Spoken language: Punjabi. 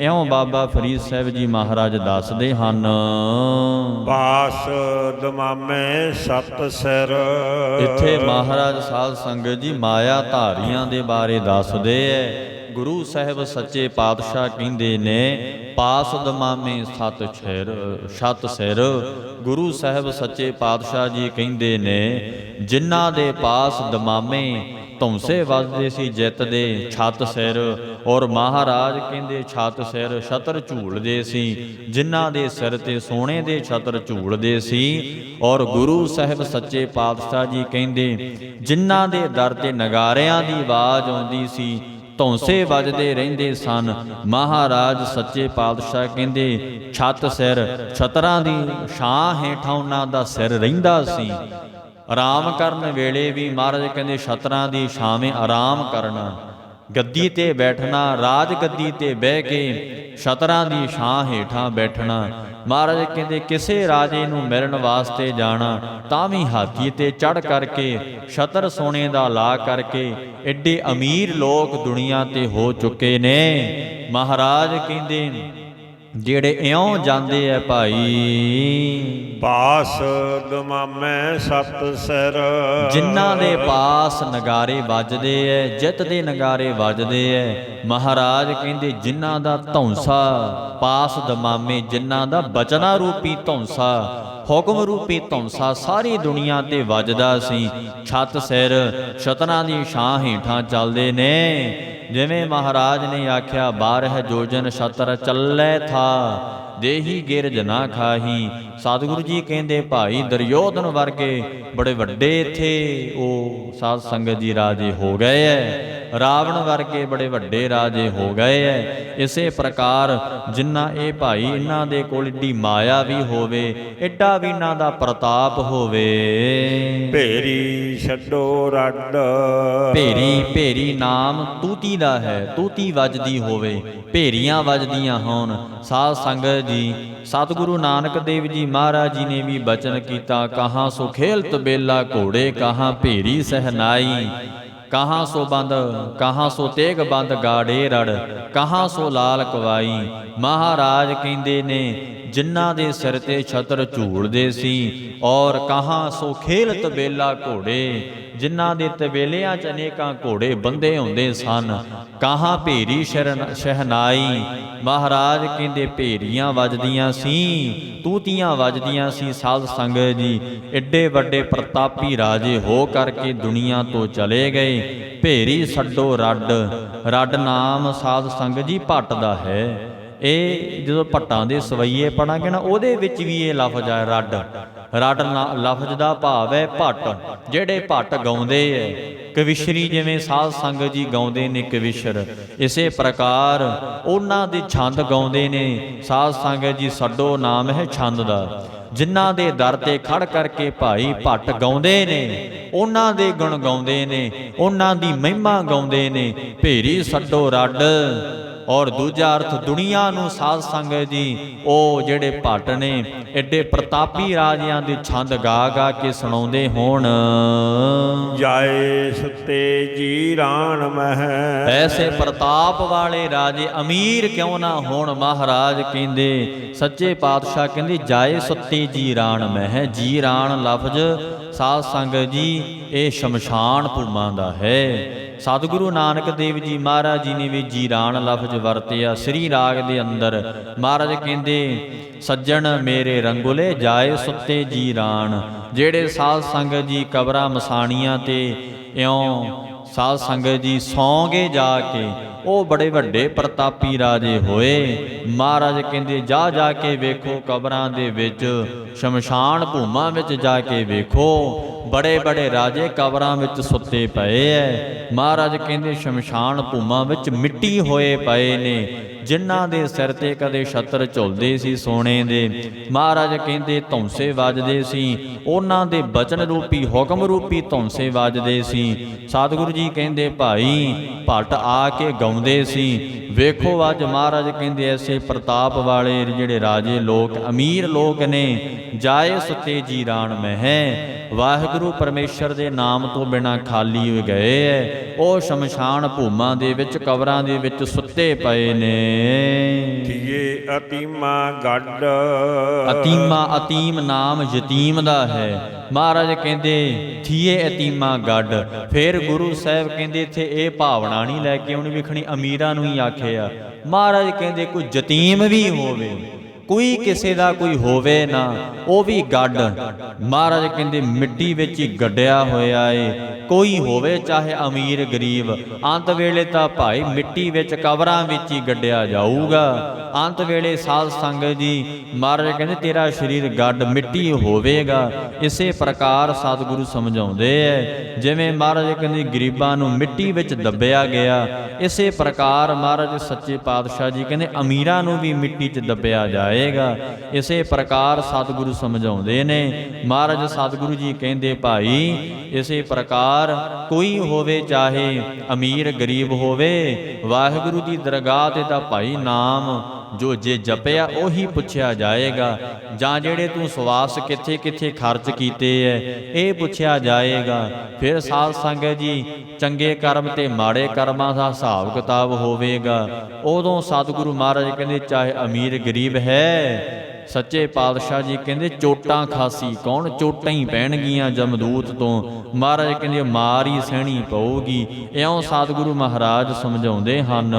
ਇਉਂ ਬਾਬਾ ਫਰੀਦ ਸਾਹਿਬ ਜੀ ਮਹਾਰਾਜ ਦੱਸਦੇ ਹਨ। ਬਾਸ ਦਮਾਮੇ ਸਤ ਸਿਰ। ਇੱਥੇ ਮਹਾਰਾਜ ਸਾਧ ਸੰਗਤ ਜੀ ਮਾਇਆ ਧਾਰੀਆਂ ਦੇ ਬਾਰੇ ਦੱਸਦੇ ਐ। ਗੁਰੂ ਸਾਹਿਬ ਸੱਚੇ ਪਾਤਸ਼ਾਹ ਕਹਿੰਦੇ ਨੇ, ਪਾਸ ਦਮਾਮੇ ਸਤ ਛੇਰ ਛਤ ਸਿਰ। ਗੁਰੂ ਸਾਹਿਬ ਸੱਚੇ ਪਾਤਸ਼ਾਹ ਜੀ ਕਹਿੰਦੇ ਨੇ, ਜਿਨ੍ਹਾਂ ਦੇ ਪਾਸ ਦਮਾਮੇ ਧੌਂਸੇ ਵੱਜਦੇ ਸੀ ਜਿੱਤ ਦੇ ਛੱਤ ਸਿਰ। ਔਰ ਮਹਾਰਾਜ ਕਹਿੰਦੇ, ਛੱਤ ਸਿਰ ਛਤਰ ਝੂਲਦੇ ਸੀ, ਜਿਨ੍ਹਾਂ ਦੇ ਸਿਰ ਤੇ ਸੋਨੇ ਦੇ ਛਤਰ ਝੂਲਦੇ ਸੀ। ਔਰ ਗੁਰੂ ਸਾਹਿਬ ਸੱਚੇ ਪਾਤਸ਼ਾਹ ਜੀ ਕਹਿੰਦੇ, ਜਿਨ੍ਹਾਂ ਦੇ ਦਰ ਤੇ ਨਗਾਰਿਆਂ ਦੀ ਆਵਾਜ਼ ਆਉਂਦੀ ਸੀ ਧੌਂਸੇ ਵੱਜਦੇ ਰਹਿੰਦੇ ਸਨ। ਮਹਾਰਾਜ ਸੱਚੇ ਪਾਤਸ਼ਾਹ ਕਹਿੰਦੇ ਛੱਤ ਸਿਰ ਛਤਰਾਂ ਦੀ ਛਾਂ ਹੇਠਾਂ ਉਹਨਾਂ ਦਾ ਸਿਰ ਰਹਿੰਦਾ ਸੀ। ਆਰਾਮ ਕਰਨ ਵੇਲੇ ਵੀ ਮਹਾਰਾਜ ਕਹਿੰਦੇ ਛਤਰਾਂ ਦੀ ਛਾਵੇਂ ਆਰਾਮ ਕਰਨਾ। ਗੱਦੀ ਤੇ ਬੈਠਣਾ, ਰਾਜ ਗੱਦੀ ਤੇ ਬਹਿ ਕੇ ਛਤਰਾਂ ਦੀ ਛਾਂ ਹੇਠਾਂ ਬੈਠਣਾ, ਮਹਾਰਾਜ ਕਹਿੰਦੇ, ਕਿਸੇ ਰਾਜੇ ਨੂੰ ਮਿਲਣ ਵਾਸਤੇ ਜਾਣਾ, ਤਾਂ ਵੀ ਹਾਥੀ ਤੇ ਚੜ ਕਰਕੇ, ਛਤਰ ਸੋਨੇ ਦਾ ਲਾ ਕਰਕੇ ਐਡੇ ਅਮੀਰ ਲੋਕ ਦੁਨੀਆ ਤੇ ਹੋ ਚੁੱਕੇ ਨੇ। ਮਹਾਰਾਜ ਕਹਿੰਦੇ ਜਿਹੜੇ ਇਉਂ ਜਾਂਦੇ ਐ ਭਾਈ। ਬਾਸ ਦਮਾਮੇ ਸਤ ਸਿਰ। ਜਿਨ੍ਹਾਂ ਦੇ ਪਾਸ ਨਗਾਰੇ ਵੱਜਦੇ ਐ ਜਿੱਤ ਦੇ ਨਗਾਰੇ ਵੱਜਦੇ ਐ ਮਹਾਰਾਜ ਕਹਿੰਦੇ ਜਿਨ੍ਹਾਂ ਦਾ ਧੌਂਸਾ ਪਾਸ ਦਮਾਮੇ ਜਿਨ੍ਹਾਂ ਦਾ ਬਚਨਾ ਰੂਪੀ ਧੌਂਸਾ ਹੁਕਮ ਰੂਪੀ ਧੌਂਸਾ ਸਾਰੀ ਦੁਨੀਆ ਤੇ ਵੱਜਦਾ ਸੀ। ਛੱਤ ਸਿਰ ਛਤਨਾਂ ਦੀ ਛਾਂ ਹੇਠਾਂ ਚੱਲਦੇ ਨੇ। ਜਿਵੇਂ ਮਹਾਰਾਜ ਨੇ ਆਖਿਆ, ਬਾਰਹ ਜੋਜਨ ਛਤਰ ਚੱਲੇ ਥਾ, ਦੇਹੀ ਗਿਰਜ ਨਾ ਖਾਹੀ। ਸਤਿਗੁਰੂ ਜੀ ਕਹਿੰਦੇ, ਭਾਈ ਦਰਯੋਧਨ ਵਰਗੇ ਬੜੇ ਵੱਡੇ ਇੱਥੇ ਉਹ ਸਾਧ ਸੰਗਤ ਜੀ ਰਾਜੇ ਹੋ ਗਏ ਐ। ਰਾਵਣ ਵਰਗੇ ਬੜੇ ਵੱਡੇ ਰਾਜੇ ਹੋ ਗਏ ਐ। ਇਸੇ ਪ੍ਰਕਾਰ ਜਿਨ੍ਹਾਂ ਇਹ ਭਾਈ ਇਹਨਾਂ ਦੇ ਕੋਲ ਏਡੀ ਮਾਇਆ ਵੀ ਹੋਵੇ ਐਡਾ ਵੀ ਇਹਨਾਂ ਦਾ ਪ੍ਰਤਾਪ ਹੋਵੇ। ਭੇਰੀ ਛੱਡੋ ਰੱਡ। ਭੇਰੀ ਭੇਰੀ ਨਾਮ ਤੂਤੀ ਦਾ ਹੈ ਤੂਤੀ ਵੱਜਦੀ ਹੋਵੇ ਭੇਰੀਆਂ ਵੱਜਦੀਆਂ ਹੋਣ। ਸਾਧ ਸੰਗਤ ਜੀ ਸਤਿਗੁਰੂ ਨਾਨਕ ਦੇਵ ਜੀ ਮਹਾਰਾਜ ਜੀ ਨੇ ਵੀ ਬਚਨ ਕੀਤਾ ਕਹਾਂ ਸੋ ਖੇਲਤ ਬੇਲਾ ਘੋੜੇ ਕਹਾਂ ਭੇਰੀ ਸਹਨਾਈ। ਕਹਾਂ ਸੋ ਬੰਦ, ਕਹਾਂ ਸੋ ਤੇਗ ਬੰਦ, ਗਾੜੇ ਰੜ, ਕਹਾਂ ਸੋ ਲਾਲ ਕਵਾਈ। ਮਹਾਰਾਜ ਕਹਿੰਦੇ ਨੇ ਜਿਨ੍ਹਾਂ ਦੇ ਸਿਰ ਤੇ ਛਤਰ ਝੂਲਦੇ ਸੀ ਔਰ ਕਹਾਂ ਸੋ ਖੇਲਤ ਬੇਲਾ ਘੋੜੇ, ਜਿਨ੍ਹਾਂ ਦੇ ਤਬੇਲਿਆਂ ਚ ਅਨੇਕਾਂ ਘੋੜੇ ਬੰਦੇ ਹੁੰਦੇ ਸਨ। ਕਹਾਂ ਭੇਰੀ ਸ਼ਰਨ, ਸ਼ਹਿਨਾਈ, ਮਹਾਰਾਜ ਕਹਿੰਦੇ ਭੇਰੀਆਂ ਵੱਜਦੀਆਂ ਸੀ, ਤੂਤੀਆਂ ਵੱਜਦੀਆਂ ਸੀ ਸਾਧ ਸੰਗਤ ਜੀ। ਐਡੇ ਵੱਡੇ ਪ੍ਰਤਾਪੀ ਰਾਜੇ ਹੋ ਕਰਕੇ ਦੁਨੀਆ ਤੋਂ ਚਲੇ ਗਏ। ਭੇਰੀ ਛੱਡੋ ਰੱਡ ਰੱਡ ਨਾਮ ਸਾਧ ਸੰਗਤ ਜੀ ਭੱਟ ਦਾ ਹੈ। ਇਹ ਜਦੋਂ ਭੱਟਾਂ ਦੇ ਸਵਈਏ ਪੜਾਂਗੇ ਨਾ, ਉਹਦੇ ਵਿੱਚ ਵੀ ਇਹ ਲਫ਼ਜ਼ ਆ, ਰੱਡ। ਰੱਡ ਨਾ- ਲਫ਼ਜ਼ ਦਾ ਭਾਵ ਹੈ ਭੱਟ, ਜਿਹੜੇ ਭੱਟ ਗਾਉਂਦੇ ਐ ਕਵਿਸ਼ਰੀ ਜਿਵੇਂ ਸਾਧ ਸੰਗਤ ਜੀ ਗਾਉਂਦੇ ਨੇ ਕਵਿਸ਼ਰ, ਇਸੇ ਪ੍ਰਕਾਰ ਉਹਨਾਂ ਦੇ ਛੰਦ ਗਾਉਂਦੇ ਨੇ। ਸਾਧ ਸੰਗਤ ਜੀ ਛੱਡੋ ਨਾਮ ਹੈ ਛੰਦ ਦਾ। ਜਿਨ੍ਹਾਂ ਦੇ ਦਰ ਤੇ ਖੜ ਕਰਕੇ ਭਾਈ ਭੱਟ ਗਾਉਂਦੇ ਨੇ, ਉਹਨਾਂ ਦੇ ਗੁਣ ਗਾਉਂਦੇ ਨੇ, ਉਹਨਾਂ ਦੀ ਮਹਿਮਾ ਗਾਉਂਦੇ ਨੇ। ਭੇਰੀ ਛੱਡੋ ਰੱਡ। ਔਰ ਦੂਜਾ ਅਰਥ ਦੁਨੀਆ ਨੂੰ ਸਾਧ ਸੰਗਤ ਜੀ ਉਹ ਜਿਹੜੇ ਭੱਟ ਨੇ ਐਡੇ ਪ੍ਰਤਾਪੀ ਰਾਜਿਆਂ ਦੇ ਛੰਦ ਗਾ ਗਾ ਕੇ ਸੁਣਾਉਂਦੇ ਹੋਣ। ਜਾਏ ਸੁਤੇ ਜੀ ਰਾਣ ਮਹਿ। ਐਸੇ ਪ੍ਰਤਾਪ ਵਾਲੇ ਰਾਜੇ ਅਮੀਰ ਕਿਉਂ ਨਾ ਹੋਣ ਮਹਾਰਾਜ ਕਹਿੰਦੇ ਸੱਚੇ ਪਾਤਸ਼ਾਹ ਕਹਿੰਦੇ ਜਾਏ ਸੁੱਤੇ ਜੀ ਰਾਣ ਮਹਿ ਜੀ ਰਾਣ ਲਫ਼ਜ਼ ਸਾਧ ਸੰਗਤ ਜੀ ਇਹ ਸ਼ਮਸ਼ਾਨ ਭੂਮਾ ਦਾ ਹੈ। ਸਤਿਗੁਰੂ ਨਾਨਕ ਦੇਵ ਜੀ ਮਹਾਰਾਜ ਜੀ ਨੇ ਵੀ ਜੀਰਾਨ ਲਫ਼ਜ਼ ਵਰਤਿਆ, ਸ੍ਰੀ ਰਾਗ ਦੇ ਅੰਦਰ। ਮਹਾਰਾਜ ਕਹਿੰਦੇ, ਸੱਜਣ ਮੇਰੇ ਰੰਗੁਲੇ, ਜਾਏ ਸੁੱਤੇ ਜੀਰਾਨ ਜਿਹੜੇ ਸਾਧ ਸੰਗਤ ਜੀ ਕਬਰਾਂ ਮਸਾਣੀਆਂ ਤੇ ਇਉਂ ਸਾਧ ਸੰਗਤ ਜੀ ਸੌਂਗੇ ਜਾ ਕੇ, ਉਹ ਬੜੇ ਵੱਡੇ ਪ੍ਰਤਾਪੀ ਰਾਜੇ ਹੋਏ। ਮਹਾਰਾਜ ਕਹਿੰਦੇ, ਜਾ ਜਾ ਕੇ ਵੇਖੋ ਕਬਰਾਂ ਦੇ ਵਿੱਚ, ਸ਼ਮਸ਼ਾਨ ਭੂਮਾਂ ਵਿੱਚ ਜਾ ਕੇ ਵੇਖੋ। ਬੜੇ ਬੜੇ ਰਾਜੇ ਕਬਰਾਂ ਵਿੱਚ ਸੁੱਤੇ ਪਏ ਐ। ਮਹਾਰਾਜ ਕਹਿੰਦੇ, ਸ਼ਮਸ਼ਾਨ ਭੂਮਾਂ ਵਿੱਚ ਮਿੱਟੀ ਹੋਏ ਪਏ ਨੇ। ਜਿਨ੍ਹਾਂ ਦੇ ਸਿਰ ਤੇ ਕਦੇ ਛਤਰ ਝੁਲਦੇ ਸੀ ਸੋਨੇ ਦੇ। ਮਹਾਰਾਜ ਕਹਿੰਦੇ, ਧੌਂਸੇ ਵੱਜਦੇ ਸੀ। ਉਹਨਾਂ ਦੇ ਬਚਨ ਰੂਪੀ, ਹੁਕਮ ਰੂਪੀ ਧੌਂਸੇ ਵੱਜਦੇ ਸੀ। ਸਤਿਗੁਰੂ ਜੀ ਕਹਿੰਦੇ, ਭਾਈ, ਭੱਟ ਆ ਕੇ ਗਾਉਂਦੇ ਸੀ। ਵੇਖੋ ਅੱਜ ਮਹਾਰਾਜ ਕਹਿੰਦੇ, ਐਸੇ ਪ੍ਰਤਾਪ ਵਾਲੇ ਜਿਹੜੇ ਰਾਜੇ ਲੋਕ, ਅਮੀਰ ਲੋਕ ਨੇ, ਜਾਏ ਸੁਤੇ ਜੀ ਰਾਣ ਮਹਿ। ਵਾਹਿਗੁਰੂ ਪਰਮੇਸ਼ਰ ਦੇ ਨਾਮ ਤੋਂ ਬਿਨਾ ਖਾਲੀ ਹੋ ਗਏ ਐ। ਉਹ ਸ਼ਮਸ਼ਾਨ ਭੂਮਾ ਦੇ ਵਿੱਚ ਕਬਰਾਂ ਦੇ ਵਿੱਚ ਸੁੱਤੇ ਪਏ ਨੇ। ਅਤੀਮਾ ਗੱਡ। ਅਤੀਮਾ ਅਤੀਮ ਨਾਮ ਯਤੀਮ ਦਾ ਹੈ। ਮਹਾਰਾਜ ਕਹਿੰਦੇ ਥੀਏ ਅਤੀਮਾ ਗੱਡ। ਫਿਰ ਗੁਰੂ ਸਾਹਿਬ ਕਹਿੰਦੇ ਇੱਥੇ ਇਹ ਭਾਵਨਾ ਨਹੀਂ ਲੈ ਕੇ ਆਉਣੀ ਵਿਖਣੀ ਅਮੀਰਾਂ ਨੂੰ ਹੀ ਆਖਿਆ। ਮਹਾਰਾਜ ਕਹਿੰਦੇ ਕੋਈ ਯਤੀਮ ਵੀ ਹੋਵੇ। ਕੋਈ ਕਿਸੇ ਦਾ ਕੋਈ ਹੋਵੇ ਨਾ, ਉਹ ਵੀ ਗੱਡ। ਮਹਾਰਾਜ ਕਹਿੰਦੇ, ਮਿੱਟੀ ਵਿੱਚ ਹੀ ਗੱਡਿਆ ਹੋਇਆ ਏ। ਕੋਈ ਹੋਵੇ ਚਾਹੇ ਅਮੀਰ ਗਰੀਬ, ਅੰਤ ਵੇਲੇ ਤਾਂ ਭਾਈ ਮਿੱਟੀ ਵਿੱਚ ਕਬਰਾਂ ਵਿੱਚ ਹੀ ਗੱਡਿਆ ਜਾਊਗਾ। ਅੰਤ ਵੇਲੇ ਸਾਧ ਸੰਗਤ ਜੀ ਮਹਾਰਾਜ ਕਹਿੰਦੇ, ਤੇਰਾ ਸਰੀਰ ਗੱਡ ਮਿੱਟੀ ਹੋਵੇਗਾ। ਇਸੇ ਪ੍ਰਕਾਰ ਸਤਿਗੁਰੂ ਸਮਝਾਉਂਦੇ ਐ। ਜਿਵੇਂ ਮਹਾਰਾਜ ਕਹਿੰਦੇ, ਗਰੀਬਾਂ ਨੂੰ ਮਿੱਟੀ ਵਿੱਚ ਦੱਬਿਆ ਗਿਆ। ਇਸੇ ਪ੍ਰਕਾਰ ਮਹਾਰਾਜ ਸੱਚੇ ਪਾਤਸ਼ਾਹ ਜੀ ਕਹਿੰਦੇ, ਅਮੀਰਾਂ ਨੂੰ ਵੀ ਮਿੱਟੀ 'ਚ ਦੱਬਿਆ ਜਾਏਗਾ। ਇਸੇ ਪ੍ਰਕਾਰ ਸਤਿਗੁਰੂ ਸਮਝਾਉਂਦੇ ਨੇ। ਮਹਾਰਾਜ ਸਤਿਗੁਰੂ ਜੀ ਕਹਿੰਦੇ, ਭਾਈ, ਇਸੇ ਪ੍ਰਕਾਰ ਕੋਈ ਹੋਵੇ, ਚਾਹੇ ਅਮੀਰ ਗਰੀਬ ਹੋਵੇ, ਵਾਹਿਗੁਰੂ ਦੀ ਦਰਗਾਹ ਤੇ ਤਾਂ ਭਾਈ ਨਾਮ ਜੋ ਜੇ ਜਪਿਆ ਉਹੀ ਪੁੱਛਿਆ ਜਾਏਗਾ, ਜਾਂ ਜਿਹੜੇ ਤੂੰ ਸਵਾਸ ਕਿੱਥੇ ਕਿੱਥੇ ਖਰਚ ਕੀਤੇ ਐ, ਇਹ ਪੁੱਛਿਆ ਜਾਏਗਾ। ਫਿਰ ਸਾਧ ਸੰਗਤ ਜੀ, ਚੰਗੇ ਕਰਮ ਤੇ ਮਾੜੇ ਕਰਮਾਂ ਦਾ ਹਿਸਾਬ ਕਿਤਾਬ ਹੋਵੇਗਾ। ਉਦੋਂ ਸਤਿਗੁਰੂ ਮਹਾਰਾਜ ਕਹਿੰਦੇ, ਚਾਹੇ ਅਮੀਰ ਗਰੀਬ ਹੈ, ਸੱਚੇ ਪਾਤਸ਼ਾਹ ਜੀ ਕਹਿੰਦੇ, ਚੋਟਾਂ ਖਾਸੀ, ਕੌਣ ਚੋਟਾਂ ਹੀ ਪੈਣਗੀਆਂ ਜਮਦੂਤ ਤੋਂ? ਮਹਾਰਾਜ ਕਹਿੰਦੇ, ਮਾਰ ਹੀ ਸਹਿਣੀ ਪਊਗੀ। ਇਉਂ ਸਤਿਗੁਰੂ ਮਹਾਰਾਜ ਸਮਝਾਉਂਦੇ ਹਨ।